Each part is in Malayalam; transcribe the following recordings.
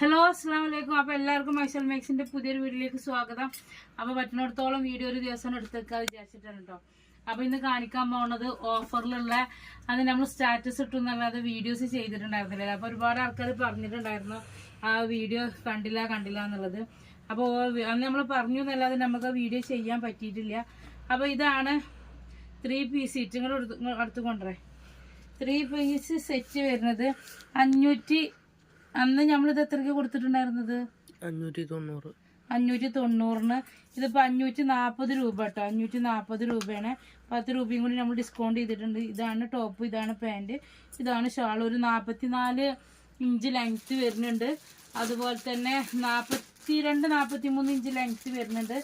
ഹലോ അസ്സാം വലൈക്കും അപ്പോൾ എല്ലാവർക്കും മൈസൽ മേക്സിന്റെ പുതിയൊരു വീഡിയോയിലേക്ക് സ്വാഗതം. അപ്പോൾ പറ്റുന്നിടത്തോളം വീഡിയോ ഒരു ദിവസം എടുത്തേക്കാൻ വിചാരിച്ചിട്ടാണ് കേട്ടോ അപ്പോൾ ഇന്ന് കാണിക്കാൻ പോകുന്നത് ഓഫറിലുള്ള അത് നമ്മൾ സ്റ്റാറ്റസ് ഇട്ടു എന്നല്ലാതെ വീഡിയോസ് ചെയ്തിട്ടുണ്ടായിരുന്നില്ല. അപ്പോൾ ഒരുപാട് ആൾക്കാർ പറഞ്ഞിട്ടുണ്ടായിരുന്നു ആ വീഡിയോ കണ്ടില്ല കണ്ടില്ല എന്നുള്ളത്. അപ്പോൾ അന്ന് നമ്മൾ പറഞ്ഞു എന്നല്ലാതെ നമുക്ക് വീഡിയോ ചെയ്യാൻ പറ്റിയിട്ടില്ല. അപ്പോൾ ഇതാണ് ത്രീ പീസ് സീറ്റ് കൂടെ അടുത്ത് കൊണ്ടുവരേ ത്രീ പീസ് സെറ്റ് വരുന്നത് അഞ്ഞൂറ്റി അന്ന് നമ്മളിത് എത്രയ്ക്ക് കൊടുത്തിട്ടുണ്ടായിരുന്നത്? അഞ്ഞൂറ്റി തൊണ്ണൂറ് അഞ്ഞൂറ്റി തൊണ്ണൂറിന് ഇതിപ്പോൾ അഞ്ഞൂറ്റി നാൽപ്പത് രൂപ കേട്ടോ അഞ്ഞൂറ്റി നാൽപ്പത് രൂപയാണ്. പത്ത് രൂപയും കൂടി നമ്മൾ ഡിസ്കൗണ്ട് ചെയ്തിട്ടുണ്ട്. ഇതാണ് ടോപ്പ് ഇതാണ് പാന്റ് ഇതാണ് ഷാൾ ഒരു നാൽപ്പത്തി നാല് ഇഞ്ച് ലെങ്ത്ത് വരുന്നുണ്ട്. അതുപോലെ തന്നെ നാൽപ്പത്തി രണ്ട് നാൽപ്പത്തി മൂന്ന് ഇഞ്ച് ലെങ്ത്ത് വരുന്നുണ്ട്.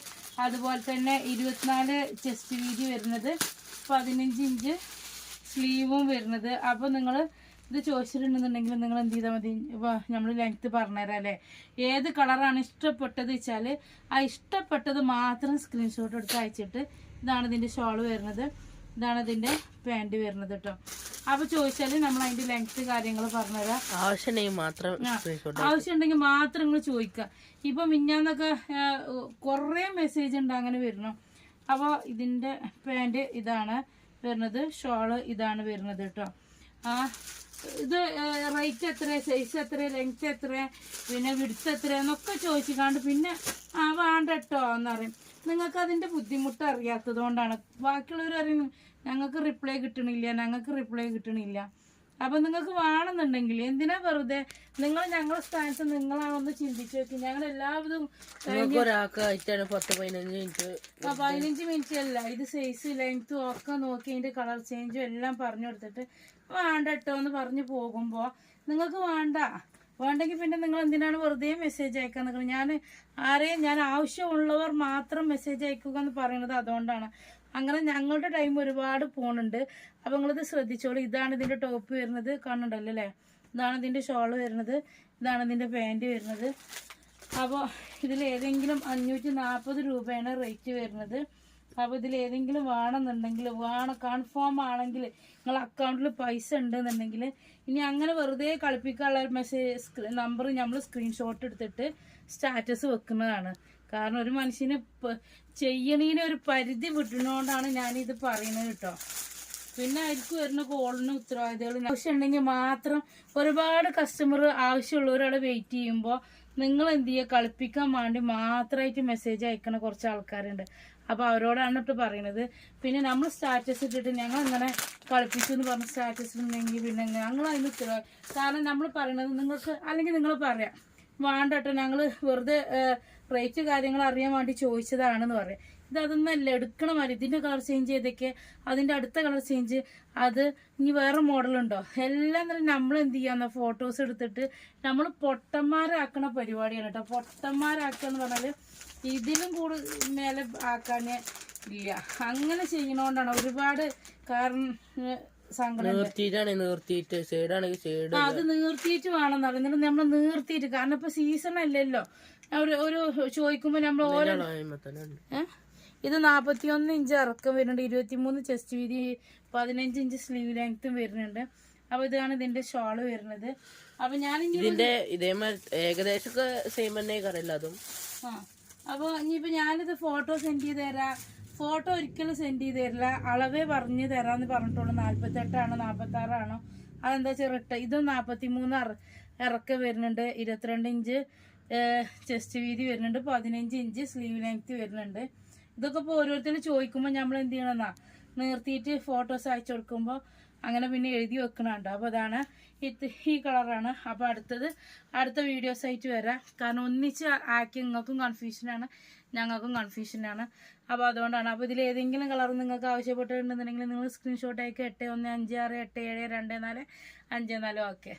അതുപോലെ തന്നെ ഇരുപത്തിനാല് ചെസ്റ്റ് വീതി വരുന്നത് പതിനഞ്ച് ഇഞ്ച് സ്ലീവും വരുന്നത്. അപ്പോൾ നിങ്ങൾ ഇത് ചോദിച്ചിട്ടുണ്ടെന്നുണ്ടെങ്കിൽ നിങ്ങൾ എന്ത് ചെയ്താൽ മതി? ഇപ്പോൾ നമ്മൾ ലെങ്ത്ത് പറഞ്ഞുതരാം അല്ലേ ഏത് കളറാണ് ഇഷ്ടപ്പെട്ടത് വെച്ചാൽ ആ ഇഷ്ടപ്പെട്ടത് മാത്രം സ്ക്രീൻഷോട്ട് എടുത്ത് അയച്ചിട്ട് ഇതാണ് ഇതിന്റെ ഷോൾ വരുന്നത്. ഇതാണ് ഇതിന്റെ പാന്റ് വരുന്നത് കേട്ടോ അപ്പോൾ ചോദിച്ചാൽ നമ്മൾ അതിന്റെ ലെങ്ത്ത് കാര്യങ്ങൾ പറഞ്ഞുതരാം. ആവശ്യമുണ്ടെങ്കിൽ മാത്രം ആവശ്യമുണ്ടെങ്കിൽ മാത്രം നിങ്ങൾ ചോദിക്കുക. ഇപ്പൊ മിഞ്ഞാന്നൊക്കെ കുറേ മെസ്സേജ് ഉണ്ട് അങ്ങനെ വരണം അപ്പോൾ ഇതിന്റെ പാന്റ് ഇതാണ് വരുന്നത് ഷോൾ ഇതാണ് വരുന്നത് കേട്ടോ ആ ഇത് റേറ്റ് എത്ര സൈസ് എത്ര ലെങ്ത് എത്ര പിന്നെ വിടുത്ത് എത്ര എന്നൊക്കെ ചോദിച്ചിക്കാണ്ട് പിന്നെ ആ വേണ്ട കേട്ടോ പറയും. നിങ്ങൾക്ക് അതിന്റെ ബുദ്ധിമുട്ട് അറിയാത്തത് കൊണ്ടാണ്. ബാക്കിയുള്ളവർ അറിയും ഞങ്ങൾക്ക് റിപ്ലൈ കിട്ടണില്ല ഞങ്ങൾക്ക് റിപ്ലൈ കിട്ടണില്ല. അപ്പൊ നിങ്ങൾക്ക് വേണമെന്നുണ്ടെങ്കിൽ എന്തിനാ വെറുതെ നിങ്ങൾ ഞങ്ങളുടെ സ്ഥാനത്ത് നിങ്ങളാണെന്ന് ചിന്തിച്ചു നോക്കി ഞങ്ങൾ എല്ലാവരും നിങ്ങൾക്ക് ഒരാൾക്ക് ആയിട്ടാണ് പത്ത് പതിനഞ്ച് മിനിറ്റ് ആ പതിനഞ്ച് മിനിറ്റ് അല്ല. ഇത് സൈസ് ലെങ്ത് ഒക്കെ നോക്കി അതിന്റെ കളർ ചേഞ്ചും എല്ലാം പറഞ്ഞു കൊടുത്തിട്ട് വേണ്ട കേട്ടോ എന്ന് പറഞ്ഞു പോകുമ്പോ നിങ്ങൾക്ക് വേണ്ട. വേണ്ടെങ്കിൽ പിന്നെ നിങ്ങൾ എന്തിനാണ് വെറുതെ മെസ്സേജ് അയക്കാൻ നിൽക്കുന്നത് ഞാൻ ആരെയും ഞാൻ ആവശ്യമുള്ളവർ മാത്രം മെസ്സേജ് അയക്കുക എന്ന് പറയുന്നത് അതുകൊണ്ടാണ്. അങ്ങനെ ഞങ്ങളുടെ ടൈം ഒരുപാട് പോണുണ്ട്. അപ്പം നിങ്ങളിത് ശ്രദ്ധിച്ചോളൂ. ഇതാണ് ഇതിന്റെ ടോപ്പ് വരുന്നത്. കാണുന്നുണ്ടല്ലോ അല്ലേ? ഇതാണ് ഇതിന്റെ ഷോൾ വരുന്നത്. ഇതാണ് ഇതിന്റെ പാന്റ് വരുന്നത്. അപ്പോൾ ഇതിൽ ഏതെങ്കിലും അഞ്ഞൂറ്റി നാൽപ്പത് രൂപയാണ് റേറ്റ് വരുന്നത്. അപ്പോൾ ഇതിൽ ഏതെങ്കിലും വേണമെന്നുണ്ടെങ്കിൽ വേണം കൺഫേം ആണെങ്കിൽ നിങ്ങൾ അക്കൗണ്ടിൽ പൈസ ഉണ്ടെന്നുണ്ടെങ്കിൽ ഇനി അങ്ങനെ വെറുതെ കളിപ്പിക്കാനുള്ള ഒരു മെസ്സേജ് നമ്പർ നമ്മൾ സ്ക്രീൻഷോട്ട് എടുത്തിട്ട് സ്റ്റാറ്റസ് വെക്കുന്നതാണ്. കാരണം ഒരു മനുഷ്യന് ചെയ്യണീനെ ഒരു പരിധി വിട്ടുന്നതുകൊണ്ടാണ് ഞാനിത് പറയുന്നത് കേട്ടോ. പിന്നെ അവർക്ക് വരുന്ന കോളിന് ഉത്തരവാദിത്തങ്ങൾ. ആവശ്യമുണ്ടെങ്കിൽ മാത്രം ഒരുപാട് കസ്റ്റമർ ആവശ്യമുള്ളവരവിടെ വെയിറ്റ് ചെയ്യുമ്പോൾ നിങ്ങൾ എന്ത് ചെയ്യുക കളിപ്പിക്കാൻ വേണ്ടി മാത്രമായിട്ട് മെസ്സേജ് അയക്കുന്ന കുറച്ച് ആൾക്കാരുണ്ട്. അപ്പോൾ അവരോടാണ് കേട്ടോ പറയുന്നത് പിന്നെ നമ്മൾ സ്റ്റാറ്റസ് ഇട്ടിട്ട് ഞങ്ങൾ ഇങ്ങനെ കളിപ്പിച്ചു എന്ന് പറഞ്ഞ സ്റ്റാറ്റസ് ഉണ്ടെങ്കിൽ പിന്നെ ഞങ്ങൾ അതിന് ഉത്തരവാദി കാരണം നമ്മൾ പറയണത് നിങ്ങൾക്ക് അല്ലെങ്കിൽ നിങ്ങൾ പറയാം. വേണ്ട കേട്ടോ ഞങ്ങൾ വെറുതെ റേറ്റ് കാര്യങ്ങൾ അറിയാൻ വേണ്ടി ചോദിച്ചതാണെന്ന് പറയാം. ഇത് അതൊന്നല്ല എടുക്കണ മാതിരി. ഇതിന്റെ കളർ ചേഞ്ച് ചെയ്തൊക്കെ അതിന്റെ അടുത്ത കളർ ചേഞ്ച് അത് ഇനി വേറെ മോഡലുണ്ടോ എല്ലാം തന്നെ നമ്മൾ എന്ത് ചെയ്യാന്ന? ഫോട്ടോസ് എടുത്തിട്ട് നമ്മൾ പൊട്ടന്മാരാക്കണ പരിപാടിയാണ് കേട്ടോ പൊട്ടന്മാരാക്കുക എന്ന് പറഞ്ഞാൽ ഇതിലും കൂടുതൽ മേലെ ആക്കാൻ ഇല്ല. അങ്ങനെ ചെയ്യണോണ്ടാണ് ഒരുപാട് കാരണം അത് നീർത്തിയിട്ട് വേണം എന്നിട്ട് നമ്മൾ നീർത്തിയിട്ട് കാരണം ഇപ്പൊ സീസൺ അല്ലല്ലോ. ഒരു ഒരു ചോദിക്കുമ്പോ നമ്മൾ ഓരോ? ഇത് നാപ്പത്തിയൊന്ന് ഇഞ്ച് ഇറക്കം വരുന്നുണ്ട്. ഇരുപത്തിമൂന്ന് ചെസ്റ്റ് വീതി പതിനഞ്ച് ഇഞ്ച് സ്ലീവ് ലെങ്ത്തും വരുന്നുണ്ട്. അപ്പൊ ഇതാണ് ഇതിന്റെ ഷോൾ വരുന്നത്. അപ്പൊ ഞാൻ ഇതിന്റെ ഇതേമാതിരി ഏകദേശം സെയിം തന്നെ കറിയില്ല അതും. ആ. അപ്പൊ ഇനിയിപ്പോ ഞാനിത് ഫോട്ടോ സെൻഡ് ചെയ്ത് തരാം. ഫോട്ടോ ഒരിക്കലും സെൻഡ് ചെയ്ത് തരില്ല. അളവേ പറഞ്ഞു തരാന്ന് പറഞ്ഞിട്ടുള്ളൂ. നാല്പത്തെട്ടാണോ നാൽപ്പത്തി ആറാണോ അതെന്താ വെച്ചാൽ റിട്ട ഇതും നാൽപ്പത്തി മൂന്ന് ഇറക്കം വരുന്നുണ്ട്. ഇരുപത്തിരണ്ട് ഇഞ്ച് ചെസ്റ്റ് വീതി വരുന്നുണ്ട്. പതിനഞ്ച് ഇഞ്ച് സ്ലീവ് ലെങ്ത് വരുന്നുണ്ട്. ഇതൊക്കെ ഇപ്പോൾ ഓരോരുത്തർ ചോദിക്കുമ്പോൾ നമ്മൾ എന്ത് ചെയ്യണമെന്നാ നിർത്തിയിട്ട് ഫോട്ടോസ് അയച്ചു കൊടുക്കുമ്പോൾ അങ്ങനെ പിന്നെ എഴുതി വെക്കണുണ്ട്? അപ്പോൾ അതാണ് ഇത് ഈ കളറാണ്. അപ്പോൾ അടുത്തത് അടുത്ത വീഡിയോസ് ആയിട്ട് വരാം. കാരണം ഒന്നിച്ച് ആക്കി നിങ്ങൾക്കും കൺഫ്യൂഷനാണ് ഞങ്ങൾക്കും കൺഫ്യൂഷനാണ് അപ്പോൾ അതുകൊണ്ടാണ്. അപ്പോൾ ഇതിൽ ഏതെങ്കിലും കളർ നിങ്ങൾക്ക് ആവശ്യപ്പെട്ടിട്ടുണ്ടെന്നുണ്ടെങ്കിൽ നിങ്ങൾ സ്ക്രീൻഷോട്ട് അയക്കുക എട്ട് ഒന്ന് അഞ്ച് ആറ് എട്ട് ഏഴ് രണ്ട് നാല് അഞ്ച് നാല് ഓക്കെ.